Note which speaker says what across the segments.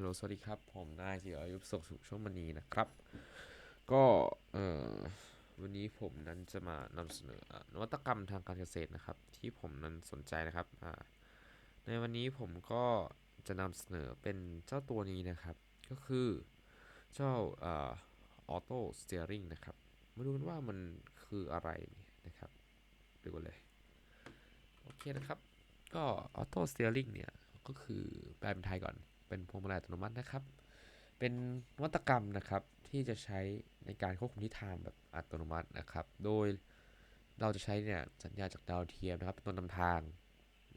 Speaker 1: ฮัลโหลสวัสดีครับ ผมนายจิรอายุสุขสุขช่วงมณีนะครับ ก็เอ่อวันนี้ผมนั้นจะมานำเสนอนวัตกรรมทางการเกษตรนะครับ ที่ผมนั้นสนใจนะครับอ่าในวันนี้ผมก็จะนำเสนอเป็นเจ้าตัวนี้นะครับ ก็คือเจ้าอ่าออโต้สเตียริงนะครับมาดูกันว่ามันคืออะไรนะครับดูกันเลยโอเคนะครับ ก็ออโต้สเตียริงเนี่ยก็คือแปลเป็นไทยก่อน เป็นพวงมาลัยอัตโนมัตินะครับ เป็นนวัตกรรมนะครับที่จะใช้ในการควบคุมทิศทางแบบอัตโนมัตินะครับ โดยเราจะใช้เนี่ยสัญญาจากดาวเทียมนะครับเป็นตัวนำทาง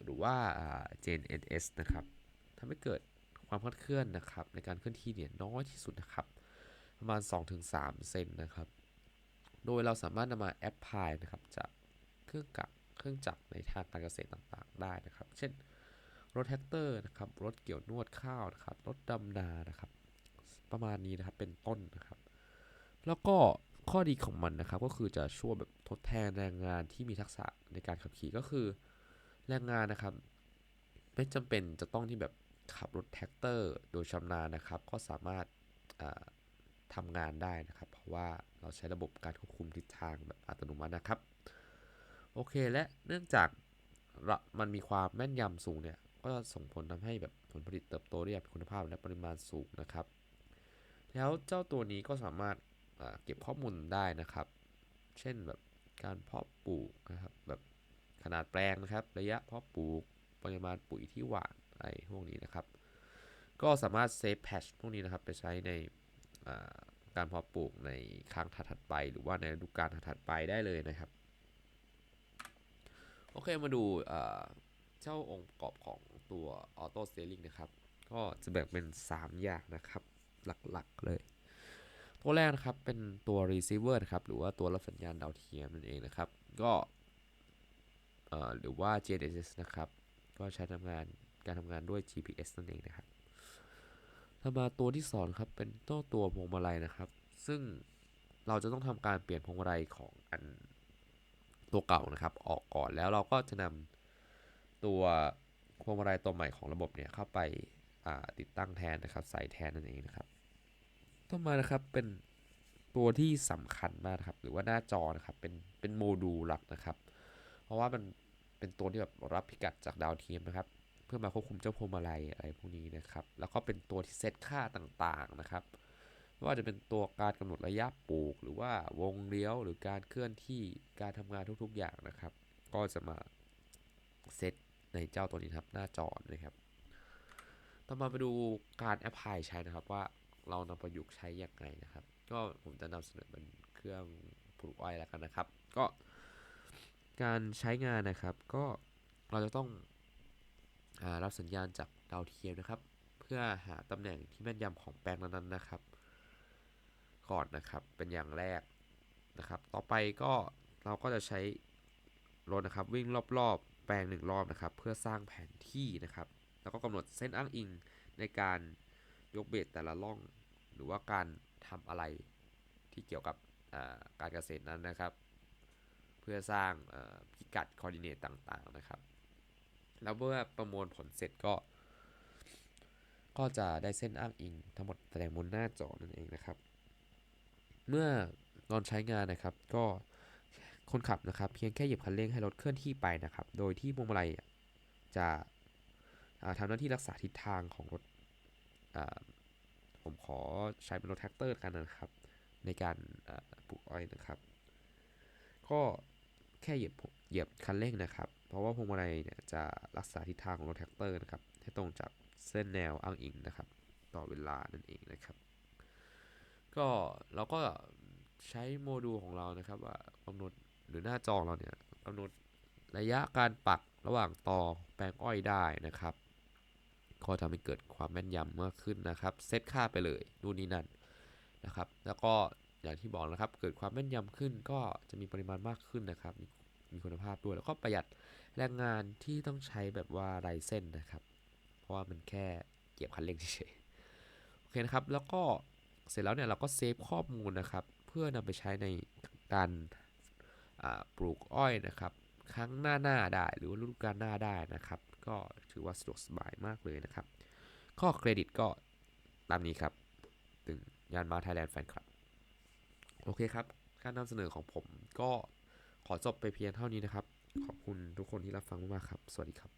Speaker 1: หรือว่า GNSS นะครับทำให้เกิดความคลาดเคลื่อนนะครับ ในการเคลื่อนที่เนี่ยน้อยที่สุดนะครับ ประมาณ 2-3 เซนนะครับ โดยเราสามารถนำมาแอปพลายนะครับจากเครื่องกับเครื่องจักรในทางการเกษตรต่างๆ ได้นะครับ เช่น รถแท็กเตอร์นะครับ รถเกี่ยวนวดข้าวนะครับ รถดำนานะครับ ประมาณนี้นะครับ เป็นต้นนะครับ แล้วก็ข้อดีของมันนะครับ ก็คือจะช่วยแบบทดแทนแรงงานที่มีทักษะในการขับขี่ก็คือ แรงงานนะครับ ไม่จำเป็นจะต้องที่แบบขับรถแท็กเตอร์ โดยชำนาญนะครับ ก็สามารถาทำงานได้นะครับ เพราะว่าเราใช้ระบบการควบคุมทิศทางแบบอัตโนมัตินะครับ โอเคและเนื่องจากมันมีความแม่นยำสูงเนี่ย ก็จะส่งผลทำให้แบบผลผลิตเติบโตได้อย่างมีคุณภาพและปริมาณสูงนะครับ แล้วเจ้าตัวนี้ก็สามารถเก็บข้อมูลได้นะครับ เช่นแบบการเพาะปลูกนะครับแบบขนาดแปลงนะครับ ระยะเพาะปลูกปริมาณปุ๋ยที่หว่านอะไรพวกนี้นะครับ ก็สามารถเซฟแพชพวกนี้นะครับ ไปใช้ในการเพาะปลูกในครั้งถัดๆไป หรือว่าในฤดูกาลถัดๆไปได้เลยนะครับ โอเคมาดูเจ้าองค์ประกอบของ ตัวออโต้สเต r ริงนะครับ ก็จะแบ่งเป็น 3 อย่างนะครับ หลักๆเลย ตัวแรกนะครับเป็นตัว receiver นะครับหรือว่าตัวรับสัญญาณดาวเทียมนั่นเองนะครับ ก็หรือว่า GNSS นะครับ ก็ใช้ทำงานการทำงานด้วย GPS นั่นเองนะครับถ้ามาตัวที่สองครับเป็นตัวตัวพวงมาลัยนะครับ ซึ่งเราจะต้องทำการเปลี่ยนพวงมาลัยของอันตัวเก่านะครับ ออกก่อนแล้วเราก็จะนำตัว พวงมาลัยตัวใหม่ของระบบเนี่ยเข้าไปาติดตั้งแทนนะครับใส่แทนนั่นเองนะครับต่อมานะครับเป็นตัวที่สำคัญมากครับหรือว่าหน้าจอนะครับเป็นเป็นโมดูลหลักนะครับ เพราะว่ามันเป็นตัวที่แบบรับพิกัดจากดาวเทียมนะครับ เพื่อมาควบคุมเจ้าพวงมาลัยอะไรพวกนี้นะครับ แล้วก็เป็นตัวที่เซตค่าต่างๆนะครับไม่ว่าจะเป็นตัวการกำหนดระยะปลูก หรือว่าวงเลี้ยวหรือการเคลื่อนที่การทำงานทุกๆอย่างนะครับ ก็จะมาเซต ในเจ้าตัวนี้ครับหน้าจอนะครับ ต่อมาไปดูการแอปพลายใช้นะครับว่าเรานำประยุกต์ใช้อย่างไรนะครับ ก็ผมจะนำเสนอเป็นเครื่องปลูกอ้อยแล้วกันนะครับ ก็การใช้งานนะครับก็เราจะต้องอารับสัญญาณจากดาวเทียมนะครับ เพื่อหาตำแหน่งที่แม่นยำของแปลงนั้นๆนะครับ ก่อนนะครับเป็นอย่างแรกนะครับ ต่อไปก็เราก็จะใช้รถนะครับวิ่งรอบ ลงหนึ่งรอบนะครับ เพื่อสร้างแผนที่นะครับ แล้วก็กำหนดเส้นอ้างอิงในการยกเบสแต่ละล่อง หรือว่าการทำอะไรที่เกี่ยวกับการเกษตรนั้นนะครับ เพื่อสร้างพิกัดคอร์ดิเนตต่างๆนะครับ แล้วเมื่อประมวลผลเสร็จก็ ก็จะได้เส้นอ้างอิง ทั้งหมดแสดงบนหน้าจอนั่นเองนะครับ เมื่อตอนใช้งานนะครับก็ คนขับนะครับ เพียงแค่เหยียบคันเร่งให้รถเคลื่อนที่ไปนะครับ โดยที่พวงมาลัยจะอ่าทำหน้าที่รักษาทิศทางของรถผมขอใช้เป็นรถแท็กเตอร์กันนะครับ ในการปลูกอ้อยนะครับ ก็แค่เหยียบเหยียบคันเร่งนะครับ เพราะว่าพวงมาลัยเนี่ยจะรักษาทิศทางของรถแท็กเตอร์นะครับ ให้ตรงจากเส้นแนวอ้างอิงนะครับ ต่อเวลานั่นเองนะครับ ก็เราก็ใช้โมดูลของเรานะครับว่ากำหนด หรือหน้าจองเราเนี่ยกำหนดระยะการปักระหว่างต่อแปลงอ้อยได้นะครับก็ทำให้เกิดความแม่นยำมากขึ้นนะครับเซตค่าไปเลยนู่นนี่นั่นนะครับ แล้วก็อย่างที่บอกนะครับ เกิดความแม่นยำขึ้นก็จะมีปริมาณมากขึ้นนะครับ มีมีคุณภาพด้วยแล้วก็ประหยัดแรงงานที่ต้องใช้แบบว่าไรเส้นนะครับ เพราะว่ามันแค่เก็บคันเร่งเฉยโอเคนะครับ แล้วก็เสร็จแล้วเนี่ยเราก็เซฟข้อมูลนะครับ เพื่อนำไปใช้ในการ ปลูกอ้อยนะครับครั้งหน้าหน้าได้หรือว่าฤดูกาลหน้าได้นะครับ ก็ถือว่าสะดวกสบายมากเลยนะครับ ข้อเครดิตก็ตามนี้ครับถึงยานมาไทยแลนด์แฟนคลับ โอเคครับ การนำเสนอของผมก็ขอจบไปเพียงเท่านี้นะครับ ขอบคุณทุกคนที่รับฟังมากๆครับ สวัสดีครับ